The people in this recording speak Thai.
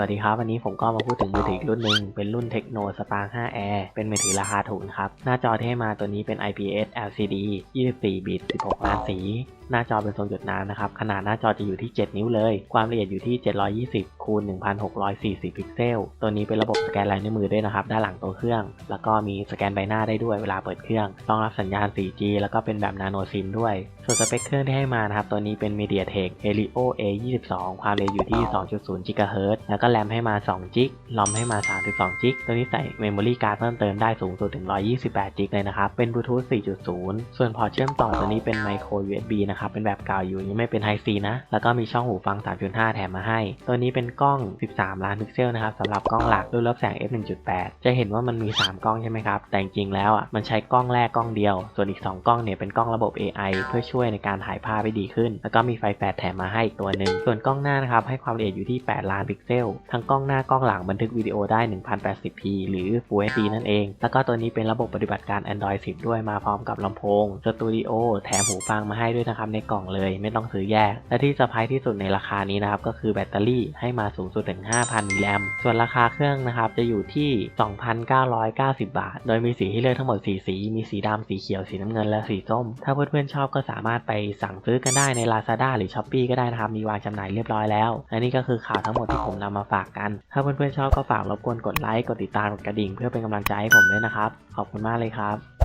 วัสดีครับ วันนี้ผมก็มาพูดถึงมือถืออีกรุ่นหนึ่งเป็นรุ่น Tecno Spark 5 Air เป็นมือถือราคาถูกครับ หน้าจอที่ให้มาตัวนี้เป็น IPS LCD 24 บิต 16ล้านสี หน้าจอเป็นทรงหยดน้ำนะครับ ขนาดหน้าจอจะอยู่ที่ 7 นิ้วเลย ความละเอียดอยู่ที่ 720คูณ1640 พิกเซล ตัวนี้เป็นระบบสแกนลายนิ้วมือด้วยนะครับ ด้านหลังตัวเครื่อง แล้วก็มีสแกนใบหน้าได้ด้วยเวลาเปิดเครื่อง รองรับสัญญาณ 4G แล้วก็เป็นแบบ Nano SIM ด้วย ส่วนสเปคเครื่องที่ให้มานะครับ ตัวนี้เป็น MediaTek Helio A22 ความเร็วอยู่ที่ 2.0 GHz แล้วก็แรมให้มา2 g b ลอมให้มา 32 g b ตัวนี้ใส่ Memory Card เพิ่มเติมได้สูงสุดถึง 128 g b เลยนะครับ เป็น Bluetooth 4.0 ส่วนพอร์ตเชื่อมต่อตัวนี้เป็น Micro USB นะครับเป็นแบบเก่าอยู่ยังไม่เป็น Type C นะ แล้วก็มีช่องหูฟัง 3.5 แถมมาให้ ตัวนี้เป็นกล้อง 13 ล้านพิกเซลนะครับสำหรับกล้องหลักด้วยรับแสง f 1.8 จะเห็นว่ามันมี 3 กล้องใช่ไหมครับ แต่จริงๆแล้วอะมันใช้กล้องแรกกล้องเดียว ส่วนอีก 2 กล้องเนี่ยเป็นกล้องระบบ AI เพื่อช่วยในการถ่ายภาพให้ดีขึ้น แล้วก็มีไฟแฟลชแถมมาให้อีกตัวหนึ่งส่วนกล้องหน้านะครับให้ความละเอียดอยู่ที่ 8 ล้านพิกเซลทั้งกล้องหน้ากล้องหลังบันทึกวิดีโอได้ 1080p หรือ Full HD นั่นเอง แล้วก็ตัวนี้เป็นระบบปฏิบัติการ Android 10 ด้วยมาพร้อมกับลำโพงสตูดิโอแถมหูฟังมาให้ด้วยนะครับในกล่องเลย ไม่ต้องซื้อแยก และที่เซอร์ไพรส์ที่สุดในราคานี้นะครับก็คือแบตเตอรี่ให้มาสูงสุดถึง 5,000มิลลิแอมส่วนราคาเครื่องนะครับจะอยู่ที่ 2,990 บาท โดยมีสีให้เลือกทั้งหมด 4 สี มีสีดำสีเขียวสีน้ำเงินและสีส้ม ถ้าเพื่อนๆชอบก็สามารถไปสั่งซื้อกันได้ใน Lazada หรือ Shopee ก็ได้นะครับมีวางจำหน่ายเรียบร้อยแล้วและนี่ก็คือข่าวทั้งหมดที่ผมนำมาฝากกัน ถ้าเพื่อนๆชอบก็ฝากรบกวนกดไลค์กดติดตามกดกระดิ่ง เพื่อเป็นกำลังใจให้ผมด้วยนะครับขอบคุณมากเลยครับ